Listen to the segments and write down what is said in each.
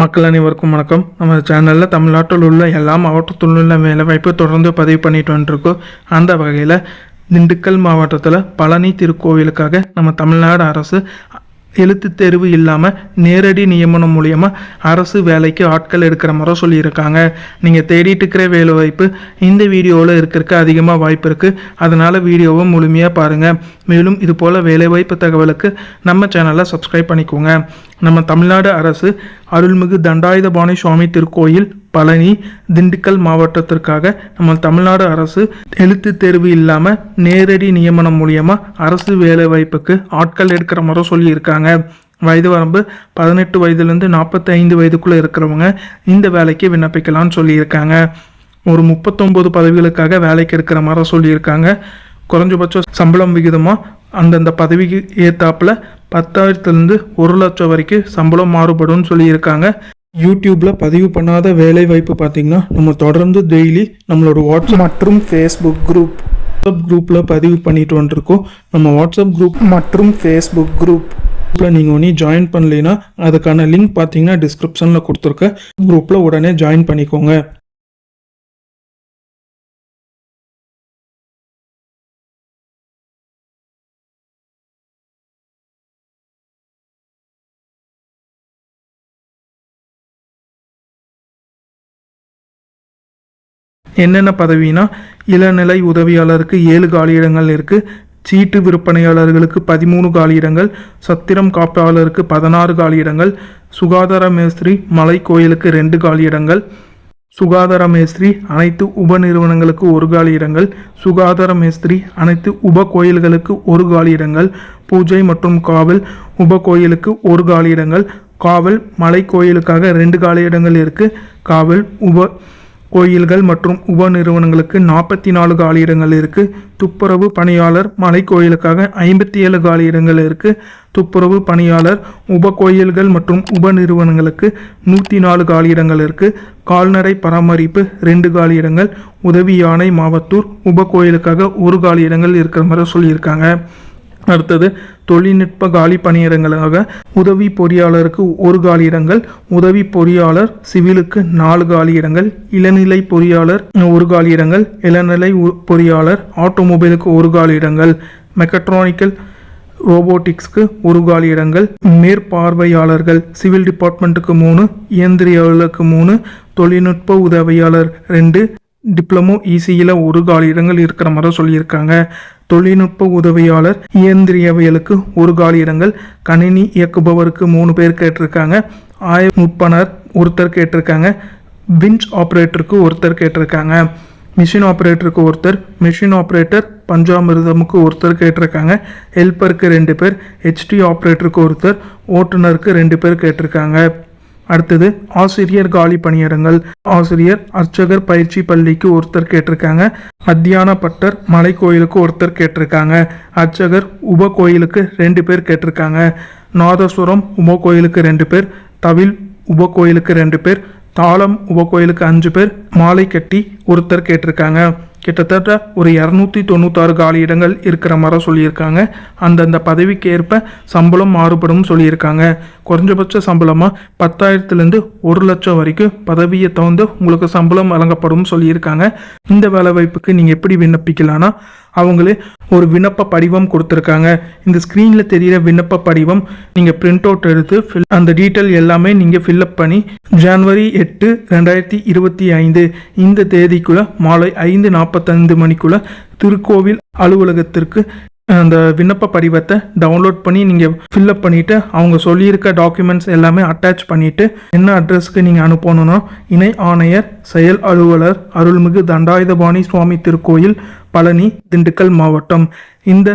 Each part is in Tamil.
மக்கள் அனைவருக்கும் வணக்கம். நம்ம சேனலில் தமிழ்நாட்டில் உள்ள எல்லா மாவட்டத்திலும் உள்ள வேலைவாய்ப்பு தொடர்ந்து பதிவு பண்ணிட்டு வந்துருக்கோம். அந்த வகையில் திண்டுக்கல் மாவட்டத்தில் பழனி திருக்கோவிலுக்காக நம்ம தமிழ்நாடு அரசு எழுத்து தேர்வு இல்லாமல் நேரடி நியமனம் மூலியமாக அரசு வேலைக்கு ஆட்கள் எடுக்கிற முறை சொல்லியிருக்காங்க. நீங்கள் தேடிட்டு இருக்கிற வேலை வாய்ப்பு இந்த வீடியோவில் இருக்கிறதுக்கு அதிகமாக வாய்ப்பு இருக்குது அதனால் வீடியோவை முழுமையாக பாருங்கள் மேலும் இதுபோல் வேலைவாய்ப்பு தகவலுக்கு நம்ம சேனலை சப்ஸ்கிரைப் பண்ணிக்கோங்க. நம்ம தமிழ்நாடு அரசு அருள்மிகு தண்டாயுதபாணி சுவாமி திருக்கோயில் பழனி திண்டுக்கல் மாவட்டத்திற்காக நம்ம தமிழ்நாடு அரசு எழுத்து தேர்வு இல்லாமல் நேரடி நியமனம் மூலியமாக அரசு வேலைவாய்ப்புக்கு ஆட்கள் எடுக்கிற முறை சொல்லியிருக்காங்க. வயது வரம்பு பதினெட்டு வயதுலேருந்து நாற்பத்தைந்து வயதுக்குள்ளே இருக்கிறவங்க இந்த வேலைக்கு விண்ணப்பிக்கலாம்னு சொல்லியிருக்காங்க. ஒரு முப்பத்தொம்போது பதவிகளுக்காக வேலைக்கு எடுக்கிற மாதிரி சொல்லியிருக்காங்க. குறைஞ்சபட்ச சம்பளம் விகிதமாக அந்தந்த பதவிக்கு ஏத்தாப்புல பத்தாயிரத்துலேருந்து ஒரு லட்சம் வரைக்கும் சம்பளம் மாறுபடும்னு சொல்லியிருக்காங்க. யூடியூப்பில் பதிவு பண்ணாத வேலை வாய்ப்பு பார்த்தீங்கன்னா நம்ம தொடர்ந்து டெய்லி நம்மளோட வாட்ஸ்அப் மற்றும் ஃபேஸ்புக் குரூப். வாட்ஸ்அப் குரூப்பில் பதிவு பண்ணிட்டு வந்துருக்கோம். நம்ம வாட்ஸ்அப் குரூப் மற்றும் ஃபேஸ்புக் குரூப். குரூப்பில் நீங்கள் ஒன்றும் ஜாயின் பண்ணலைன்னா அதுக்கான லிங்க் பார்த்தீங்கன்னா டிஸ்கிரிப்ஷனில் கொடுத்துருக்க குரூப்பில் உடனே ஜாயின் பண்ணிக்கோங்க. என்னென்ன பதவினா இளநிலை உதவியாளருக்கு ஏழு காலியிடங்கள் இருக்குது சீட்டு விற்பனையாளர்களுக்கு பதிமூணு காலியிடங்கள் சத்திரம் காப்பாளருக்கு பதினாறு காலியிடங்கள் சுகாதார மேஸ்திரி மலை கோயிலுக்கு ரெண்டு காலியிடங்கள் சுகாதார மேஸ்திரி அனைத்து உப நிறுவனங்களுக்கு ஒரு காலியிடங்கள் சுகாதார மேஸ்திரி அனைத்து உப கோயில்களுக்கு ஒரு காலியிடங்கள் பூஜை மற்றும் காவல் உப கோயிலுக்கு ஒரு காலியிடங்கள் காவல் மலை கோயிலுக்காக ரெண்டு காலியிடங்கள் இருக்குது காவல் உப கோயில்கள் மற்றும் உப நிறுவனங்களுக்கு நாற்பத்தி நாலு காலியிடங்கள் இருக்குது துப்புரவு பணியாளர் மலை கோயிலுக்காக ஐம்பத்தி ஏழு காலி இடங்கள் இருக்குது துப்புரவு பணியாளர் உப கோயில்கள் மற்றும் உப நிறுவனங்களுக்கு நூற்றி நாலு காலியிடங்கள் இருக்குது கால்நடை பராமரிப்பு ரெண்டு காலி இடங்கள் உதவி யானை மாவத்தூர் உப கோயிலுக்காக ஒரு காலியிடங்கள் இருக்கிற மாதிரி சொல்லியிருக்காங்க. அடுத்தது தொழில்நுட்ப காலி பணியிடங்களாக உதவி பொறியாளருக்கு ஒரு காலியிடங்கள் உதவி பொறியாளர் சிவிலுக்கு நாலு காலியிடங்கள் இளநிலை பொறியாளர் ஒரு காலியிடங்கள் இளநிலை உ- பொறியாளர் ஆட்டோமொபைலுக்கு ஒரு காலியிடங்கள் மெக்கட்ரானிக்கல் ரோபோட்டிக்ஸ்க்கு ஒரு காலியிடங்கள் மேற்பார்வையாளர்கள் சிவில் டிபார்ட்மெண்ட்டுக்கு மூணு இயந்திரியாளருக்கு மூணு தொழில்நுட்ப உதவியாளர் ரெண்டு டிப்ளமோ இசியில் ஒரு காலியிடங்கள் இருக்கிற மாதிரி சொல்லியிருக்காங்க. தொழில்நுட்ப உதவியாளர் இயந்திரியவியலுக்கு ஒரு காலியிடங்கள் கணினி இயக்குபவருக்கு மூணு பேர் கேட்டிருக்காங்க. ஆய ஒருத்தர் கேட்டிருக்காங்க. விஞ்ச் ஆப்ரேட்டருக்கு ஒருத்தர் கேட்டிருக்காங்க. மிஷின் ஆப்ரேட்டருக்கு ஒருத்தர் மிஷின் ஆப்ரேட்டர் பஞ்சாமிர்தமுக்கு ஒருத்தர் கேட்டிருக்காங்க. ஹெல்ப்பருக்கு ரெண்டு பேர் ஹெச்டி ஆப்ரேட்டருக்கு ஒருத்தர் ஓட்டுநருக்கு ரெண்டு பேர் கேட்டிருக்காங்க. அடுத்தது ஆசிரியர் காலி பணியிடங்கள். ஆசிரியர் அர்ச்சகர் பயிற்சி பள்ளிக்கு ஒருத்தர் கேட்டிருக்காங்க. மத்தியான பட்டர் மலை கோயிலுக்கு ஒருத்தர் கேட்டிருக்காங்க. அர்ச்சகர் உப கோயிலுக்கு ரெண்டு பேர் கேட்டிருக்காங்க. நாதஸ்வரம் உப கோயிலுக்கு ரெண்டு பேர் தவில் உப கோயிலுக்கு ரெண்டு பேர் தாளம் உப கோயிலுக்கு அஞ்சு பேர் மாலை கட்டி ஒருத்தர் கேட்டிருக்காங்க. கிட்டத்தட்ட ஒரு இரநூத்தி தொண்ணூத்தாறு காலி இடங்கள் இருக்கிற மாதிரி சொல்லியிருக்காங்க. அந்தந்த பதவிக்கு ஏற்ப சம்பளம் மாறுபடும் சொல்லியிருக்காங்க. குறைஞ்சபட்ச சம்பளமாக பத்தாயிரத்துலேருந்து ஒரு லட்சம் வரைக்கும் பதவியை தகுந்து உங்களுக்கு சம்பளம் வழங்கப்படும் சொல்லியிருக்காங்க. இந்த வேலைவாய்ப்புக்கு நீங்கள் எப்படி விண்ணப்பிக்கலாம்னா அவங்களே ஒரு விண்ணப்ப படிவம் கொடுத்துருக்காங்க. இந்த ஸ்க்ரீனில் தெரிகிற விண்ணப்ப படிவம் நீங்கள் பிரிண்ட் அவுட் எடுத்து ஃபில் அந்த டீட்டெயில் எல்லாமே நீங்கள் ஃபில்அப் பண்ணி ஜனவரி எட்டு ரெண்டாயிரத்தி இருபத்தி ஐந்து இந்த தேதிக்குள்ளே மாலை ஐந்து நாற்பத்தைந்து மணிக்குள்ளே திருக்கோவில் அலுவலகத்திற்கு அந்த விண்ணப்ப படிவத்தை டவுன்லோட் பண்ணி நீங்கள் ஃபில்லப் பண்ணிவிட்டு அவங்க சொல்லியிருக்க டாக்குமெண்ட்ஸ் எல்லாமே அட்டாச் பண்ணிவிட்டு என்ன அட்ரஸ்க்கு நீங்கள் அனுப்பணும்னா இணை ஆணையர் செயல் அலுவலர் அருள்மிகு தண்டாயுதபாணி சுவாமி திருக்கோயில் பழனி திண்டுக்கல் மாவட்டம். இந்த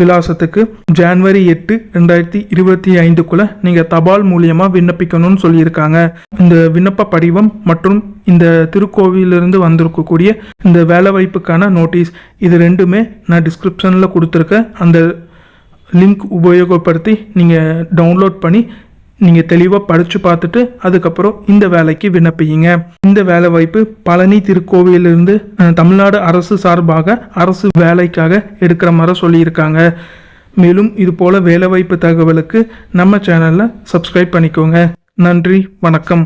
விலாசத்துக்கு ஜான்வரி எட்டு ரெண்டாயிரத்தி இருபத்தி ஐந்துக்குள்ளே நீங்கள் தபால் மூலியமாக விண்ணப்பிக்கணும்னு சொல்லியிருக்காங்க. இந்த விண்ணப்ப படிவம் மற்றும் இந்த திருக்கோவிலிருந்து வந்திருக்கக்கூடிய இந்த வேலைவாய்ப்புக்கான நோட்டீஸ் இது ரெண்டுமே நான் டிஸ்கிரிப்ஷனில் கொடுத்துருக்க அந்த லிங்க் உபயோகப்படுத்தி நீங்கள் டவுன்லோட் பண்ணி நீங்கள் தெளிவாக படித்து பார்த்துட்டு அதுக்கப்புறம் இந்த வேலைக்கு விண்ணப்பிங்க இந்த வேலை வாய்ப்பு பழனி திருக்கோவிலிருந்து தமிழ்நாடு அரசு சார்பாக அரசு வேலைக்காக எடுக்கிற மாதிரி சொல்லியிருக்காங்க. மேலும் இது போல் வேலைவாய்ப்பு தகவலுக்கு நம்ம சேனலில் சப்ஸ்கிரைப் பண்ணிக்கோங்க. நன்றி வணக்கம்.